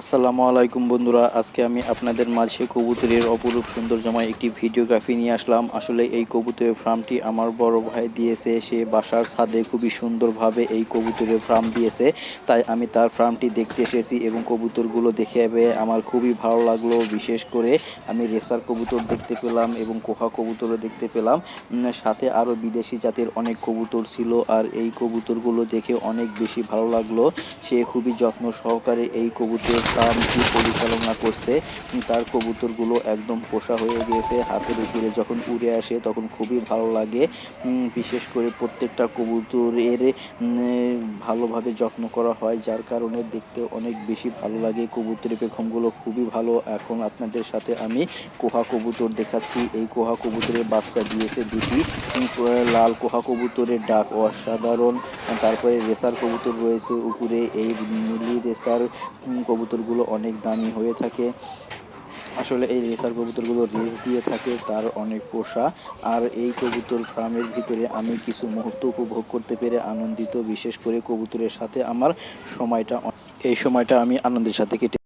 আসসালামু আলাইকুম বন্ধুরা, আজকে আমি আপনাদের মাঝে কবুতরের অপরূপ সৌন্দর্যময় একটি ভিডিওগ্রাফি নিয়ে আসলাম। আসলে এই কবুতরের ফার্মটি আমার বড় ভাই দিয়েছে, সে বাসার ছাদে খুবই সুন্দরভাবে এই কবুতরের ফার্ম দিয়েছে। তাই আমি তার ফার্মটি দেখতে এসেছি এবং কবুতরগুলো দেখে আমার খুবই ভালো লাগল। বিশেষ করে আমি রেসার কবুতর দেখতে পেলাম এবং কোহা কবুতরও দেখতে পেলাম। সাথে আরও বিদেশি জাতের অনেক কবুতর ছিল আর এই কবুতরগুলো দেখে অনেক বেশি ভালো লাগল। সে খুবই যত্ন সহকারে এই কবুতরের ফার্মটি পরিচালনা করছে তার কবুতরগুলো একদম পোষা হয়ে গিয়েছে হাতের উপরে যখন উড়ে আসে তখন খুবই ভালো লাগে। বিশেষ করে প্রত্যেকটা কবুতরের ভালোভাবে যত্ন করা হয় যার কারণে দেখতে অনেক বেশি ভালো লাগে। কবুতরের পেখমগুলো খুবই ভালো। এখন আপনাদের সাথে আমি কোহা কবুতর দেখাচ্ছি। এই কোহা কবুতরের বাচ্চা দিয়েছে দুটি। লাল কোহা কবুতরের ডাক অসাধারণ। তারপরে রেসার কবুতর রয়েছে উপরে। এই মিলি রেসার উম, কবুতরগুলো অনেক দামি হয়ে থাকে। আসলে এই রেসার কবুতরগুলো রেস দিয়ে থাকে, তার অনেক পোষা। আর এই কবুতর ফার্মের ভিতরে আমি কিছু মুহূর্ত উপভোগ করতে পেরে আনন্দিত, বিশেষ করে কবুতরের সাথে আমার সময়টা এই সময়টা আমি আনন্দের সাথে কেটে